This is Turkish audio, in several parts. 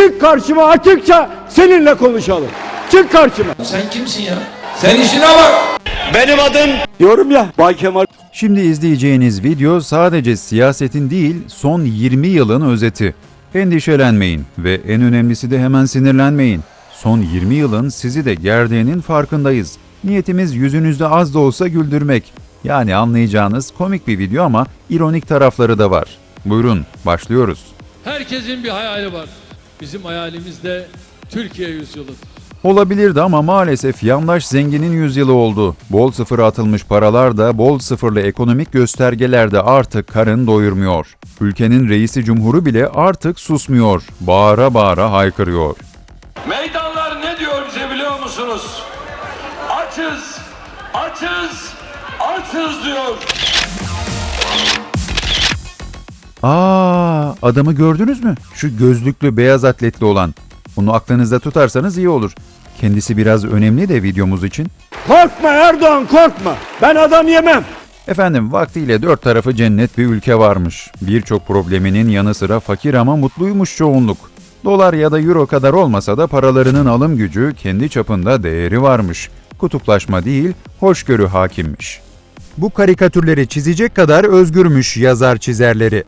Çık karşıma açıkça seninle konuşalım. Çık karşıma. Sen kimsin ya? Sen işine bak. Benim adım diyorum ya Bay Kemal. Şimdi izleyeceğiniz video sadece siyasetin değil son 20 yılın özeti. Endişelenmeyin ve en önemlisi de hemen sinirlenmeyin. Son 20 yılın sizi de gerdiğinin farkındayız. Niyetimiz yüzünüzde az da olsa güldürmek. Yani anlayacağınız komik bir video ama ironik tarafları da var. Buyurun, başlıyoruz. Herkesin bir hayali var. Bizim hayalimiz de Türkiye yüzyılı. Olabilirdi ama maalesef yandaş zenginin yüzyılı oldu. Bol sıfıra atılmış paralar da bol sıfırlı ekonomik göstergeler de artık karın doyurmuyor. Ülkenin reisi cumhuru bile artık susmuyor. Bağıra bağıra haykırıyor. Meydanlar ne diyor bize biliyor musunuz? Açız, açız, açız diyor. Aa, adamı gördünüz mü? Şu gözlüklü beyaz atletli olan. Onu aklınızda tutarsanız iyi olur. Kendisi biraz önemli de videomuz için. Korkma Erdoğan korkma. Ben adam yemem. Efendim vaktiyle dört tarafı cennet bir ülke varmış. Birçok probleminin yanı sıra fakir ama mutluymuş çoğunluk. Dolar ya da euro kadar olmasa da paralarının alım gücü kendi çapında değeri varmış. Kutuplaşma değil, hoşgörü hakimmiş. Bu karikatürleri çizecek kadar özgürmüş yazar çizerleri.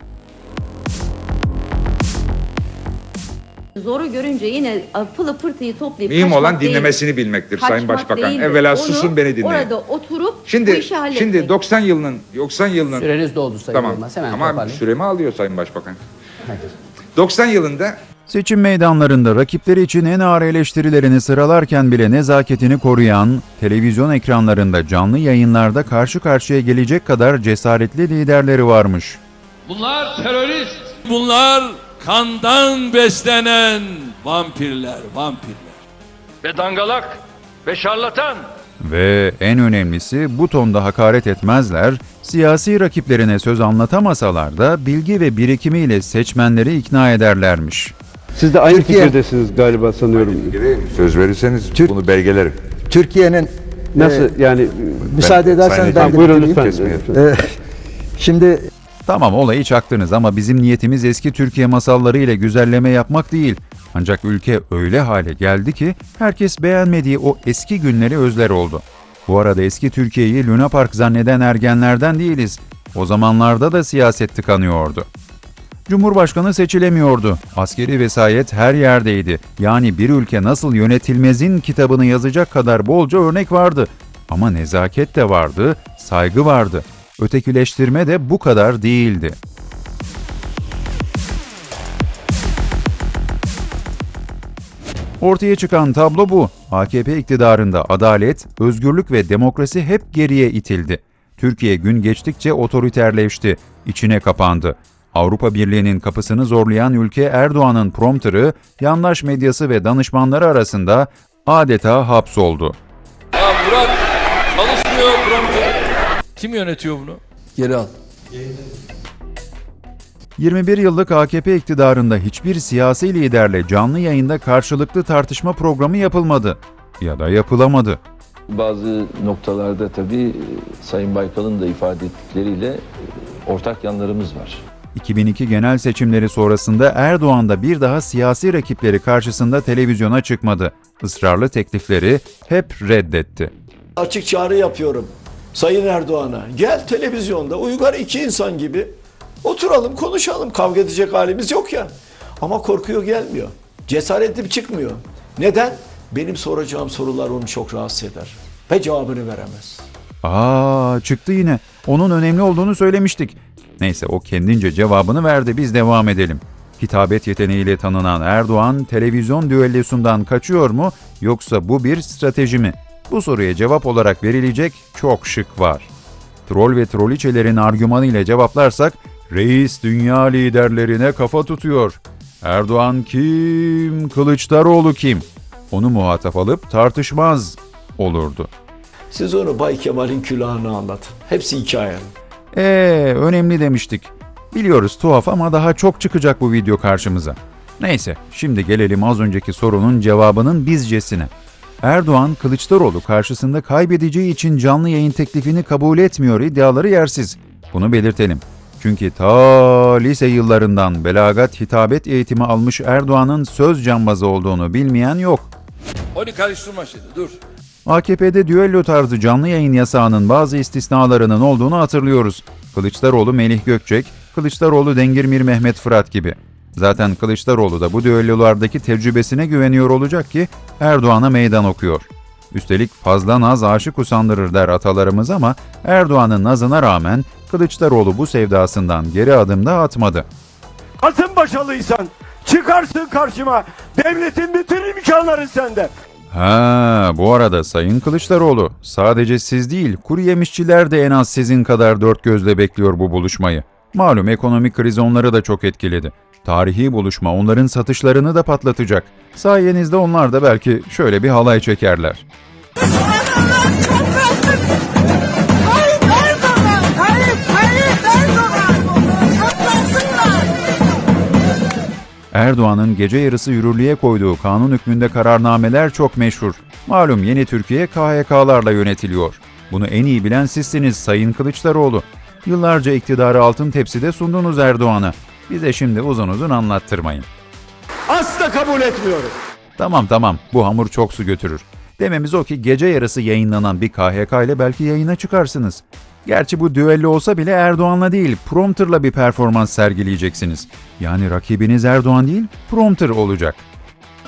Zoru görünce yine pılı pırtıyı toplayıp Mühim olan değil- dinlemesini bilmektir Sayın kaçmak Başbakan. değildir. Evvela Onu susun beni dinleyin. Orada oturup bu Şimdi işi halletmek. şimdi 90 yılının 90 yılının Süreniz doldu Sayın tamam. Yılmaz. Hemen Ama toparlayın. süremi alıyor Sayın Başbakan. 90 yılında Seçim meydanlarında rakipleri için en ağır eleştirilerini sıralarken bile nezaketini koruyan, televizyon ekranlarında canlı yayınlarda karşı karşıya gelecek kadar cesaretli liderleri varmış. Bunlar terörist. Bunlar kandan beslenen vampirler, vampirler. Ve dangalak ve şarlatan. Ve en önemlisi bu tonda hakaret etmezler, siyasi rakiplerine söz anlatamasalar da bilgi ve birikimiyle seçmenleri ikna ederlermiş. Siz de aynı Türkiye- fikirdesiniz galiba sanıyorum. söz verirseniz Türk- bunu belgelerim. Türkiye'nin Nasıl yani müsaade Ben- ederseniz Sayın ben de buyurun lütfen. Ee, şimdi Tamam olayı çaktınız ama bizim niyetimiz eski Türkiye masalları ile güzelleme yapmak değil. Ancak ülke öyle hale geldi ki herkes beğenmediği o eski günleri özler oldu. Bu arada eski Türkiye'yi Luna Park zanneden ergenlerden değiliz. O zamanlarda da siyaset tıkanıyordu. Cumhurbaşkanı seçilemiyordu. Askeri vesayet her yerdeydi. Yani bir ülke nasıl yönetilmezin kitabını yazacak kadar bolca örnek vardı. Ama nezaket de vardı, saygı vardı. Ötekileştirme de bu kadar değildi. Ortaya çıkan tablo bu. AKP iktidarında adalet, özgürlük ve demokrasi hep geriye itildi. Türkiye gün geçtikçe otoriterleşti, içine kapandı. Avrupa Birliği'nin kapısını zorlayan ülke Erdoğan'ın prompterı, yandaş medyası ve danışmanları arasında adeta hapsoldu. Kim yönetiyor bunu? Geri al. 21 yıllık AKP iktidarında hiçbir siyasi liderle canlı yayında karşılıklı tartışma programı yapılmadı ya da yapılamadı. Bazı noktalarda tabii e, Sayın Baykal'ın da ifade ettikleriyle e, ortak yanlarımız var. 2002 genel seçimleri sonrasında Erdoğan da bir daha siyasi rakipleri karşısında televizyona çıkmadı. Israrlı teklifleri hep reddetti. Açık çağrı yapıyorum Sayın Erdoğan'a. Gel televizyonda uygar iki insan gibi oturalım konuşalım. Kavga edecek halimiz yok ya. Ama korkuyor gelmiyor. Cesaretli çıkmıyor. Neden? Benim soracağım sorular onu çok rahatsız eder. Ve cevabını veremez. Aa çıktı yine. Onun önemli olduğunu söylemiştik. Neyse o kendince cevabını verdi biz devam edelim. Hitabet yeteneğiyle tanınan Erdoğan televizyon düellosundan kaçıyor mu yoksa bu bir strateji mi? Bu soruya cevap olarak verilecek çok şık var. Troll ve troliçelerin argümanı ile cevaplarsak reis dünya liderlerine kafa tutuyor. Erdoğan kim, Kılıçdaroğlu kim? Onu muhatap alıp tartışmaz olurdu. Siz onu Bay Kemal'in külahını anlatın. Hepsi hikaye. Ee, önemli demiştik. Biliyoruz tuhaf ama daha çok çıkacak bu video karşımıza. Neyse, şimdi gelelim az önceki sorunun cevabının bizcesine. Erdoğan, Kılıçdaroğlu karşısında kaybedeceği için canlı yayın teklifini kabul etmiyor iddiaları yersiz. Bunu belirtelim. Çünkü ta lise yıllarından belagat hitabet eğitimi almış Erdoğan'ın söz cambazı olduğunu bilmeyen yok. Onu karıştırma şimdi dur. AKP'de düello tarzı canlı yayın yasağının bazı istisnalarının olduğunu hatırlıyoruz. Kılıçdaroğlu Melih Gökçek, Kılıçdaroğlu Dengirmir Mehmet Fırat gibi. Zaten Kılıçdaroğlu da bu düellolardaki tecrübesine güveniyor olacak ki Erdoğan'a meydan okuyor. Üstelik fazla naz aşık usandırır der atalarımız ama Erdoğan'ın nazına rağmen Kılıçdaroğlu bu sevdasından geri adım da atmadı. Kasımpaşalıysan çıkarsın karşıma. Devletin bütün imkanları sende. Ha, bu arada Sayın Kılıçdaroğlu, sadece siz değil, kuru yemişçiler de en az sizin kadar dört gözle bekliyor bu buluşmayı. Malum ekonomik kriz onları da çok etkiledi. Tarihi buluşma onların satışlarını da patlatacak. Sayenizde onlar da belki şöyle bir halay çekerler. Erdoğan'ın gece yarısı yürürlüğe koyduğu kanun hükmünde kararnameler çok meşhur. Malum yeni Türkiye KHK'larla yönetiliyor. Bunu en iyi bilen sizsiniz Sayın Kılıçdaroğlu. Yıllarca iktidarı altın tepside sundunuz Erdoğan'a. Bize şimdi uzun uzun anlattırmayın. Asla kabul etmiyorum. Tamam tamam bu hamur çok su götürür. Dememiz o ki gece yarısı yayınlanan bir KHK ile belki yayına çıkarsınız. Gerçi bu düello olsa bile Erdoğan'la değil, prompterla bir performans sergileyeceksiniz. Yani rakibiniz Erdoğan değil, prompter olacak.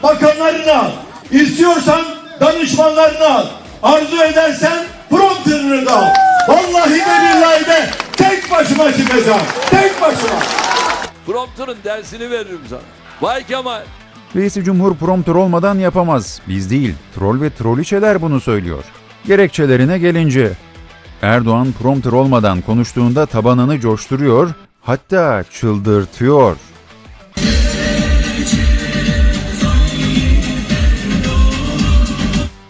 Bakanlarını al. İstiyorsan danışmanlarını al. Arzu edersen prompterını da al. Vallahi de billahi de tek başıma çıkacağım. Tek başıma. Prompter'ın dersini veririm sana. Vay Kemal. Reisi Cumhur prompter olmadan yapamaz. Biz değil, troll ve troliçeler bunu söylüyor. Gerekçelerine gelince, Erdoğan prompter olmadan konuştuğunda tabanını coşturuyor, hatta çıldırtıyor.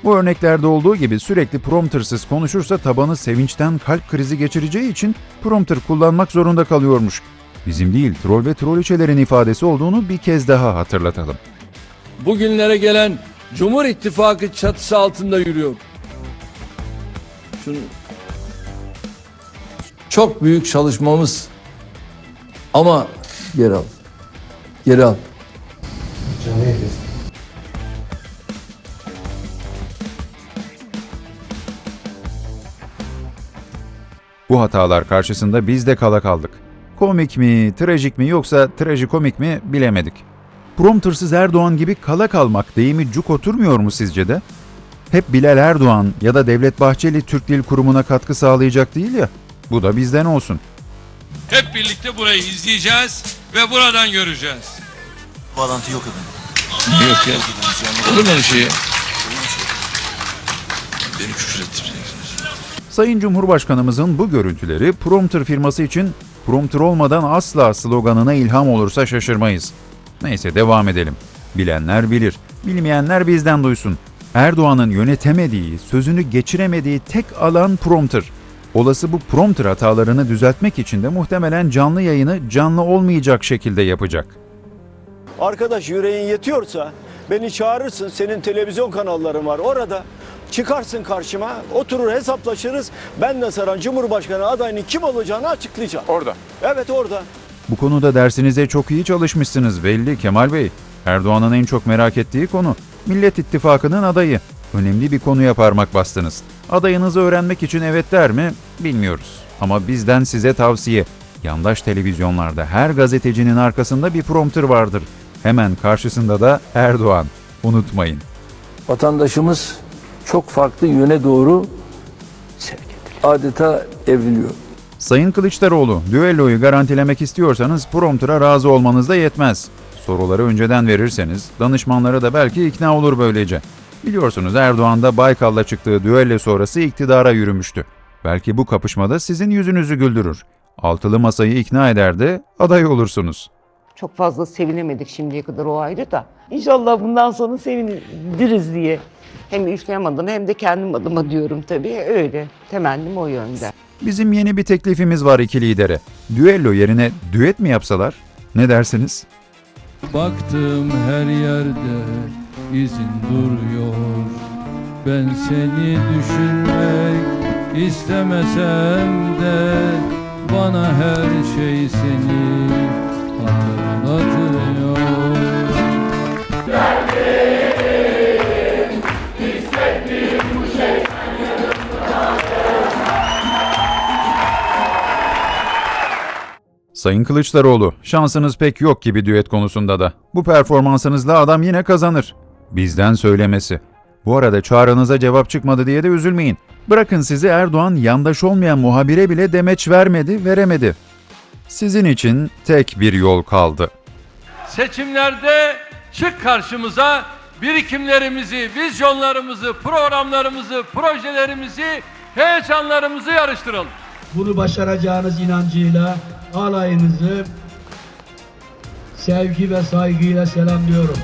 Bu örneklerde olduğu gibi sürekli promptersız konuşursa tabanı sevinçten kalp krizi geçireceği için prompter kullanmak zorunda kalıyormuş. Bizim değil, troll ve troliçelerin ifadesi olduğunu bir kez daha hatırlatalım. Bugünlere gelen Cumhur İttifakı çatısı altında yürüyor. Şunu çok büyük çalışmamız ama geri al. Geri al. Bu hatalar karşısında biz de kala kaldık. Komik mi, trajik mi yoksa trajikomik mi bilemedik. Promptersız Erdoğan gibi kala kalmak deyimi cuk oturmuyor mu sizce de? Hep Bilal Erdoğan ya da Devlet Bahçeli Türk Dil Kurumu'na katkı sağlayacak değil ya. Bu da bizden olsun. Hep birlikte burayı izleyeceğiz ve buradan göreceğiz. Bağlantı yok efendim. Yok ya. Olur mu öyle şey ya? Beni küfür ettireceksiniz. Sayın Cumhurbaşkanımızın bu görüntüleri prompter firması için prompter olmadan asla sloganına ilham olursa şaşırmayız. Neyse devam edelim. Bilenler bilir, bilmeyenler bizden duysun. Erdoğan'ın yönetemediği, sözünü geçiremediği tek alan prompter. Olası bu prompter hatalarını düzeltmek için de muhtemelen canlı yayını canlı olmayacak şekilde yapacak. Arkadaş yüreğin yetiyorsa beni çağırırsın. Senin televizyon kanalların var orada. Çıkarsın karşıma, oturur hesaplaşırız. Ben de Saran Cumhurbaşkanı adayının kim olacağını açıklayacağım. Orada. Evet orada. Bu konuda dersinize çok iyi çalışmışsınız belli Kemal Bey. Erdoğan'ın en çok merak ettiği konu Millet İttifakı'nın adayı. Önemli bir konuya parmak bastınız. Adayınızı öğrenmek için evet der mi bilmiyoruz. Ama bizden size tavsiye. Yandaş televizyonlarda her gazetecinin arkasında bir prompter vardır. Hemen karşısında da Erdoğan. Unutmayın. Vatandaşımız çok farklı yöne doğru sevk ediliyor. Adeta evriliyor. Sayın Kılıçdaroğlu, düelloyu garantilemek istiyorsanız prompter'a razı olmanız da yetmez. Soruları önceden verirseniz danışmanlara da belki ikna olur böylece. Biliyorsunuz Erdoğan da Baykal'la çıktığı düello sonrası iktidara yürümüştü. Belki bu kapışmada sizin yüzünüzü güldürür. Altılı masayı ikna eder de aday olursunuz. Çok fazla sevinemedik şimdiye kadar o ayrı da. İnşallah bundan sonra seviniriz diye. Hem ülkem adına hem de kendim adıma diyorum tabii. Öyle. Temennim o yönde. Bizim yeni bir teklifimiz var iki lidere. Düello yerine düet mi yapsalar? Ne dersiniz? Baktım her yerde izin duruyor. Ben seni düşünmek istemesem de bana her şey seni Sayın Kılıçdaroğlu, şansınız pek yok gibi düet konusunda da. Bu performansınızla adam yine kazanır. Bizden söylemesi. Bu arada çağrınıza cevap çıkmadı diye de üzülmeyin. Bırakın sizi Erdoğan yandaş olmayan muhabire bile demeç vermedi, veremedi. Sizin için tek bir yol kaldı. Seçimlerde çık karşımıza birikimlerimizi, vizyonlarımızı, programlarımızı, projelerimizi, heyecanlarımızı yarıştıralım. Bunu başaracağınız inancıyla alayınızı sevgi ve saygıyla selamlıyorum.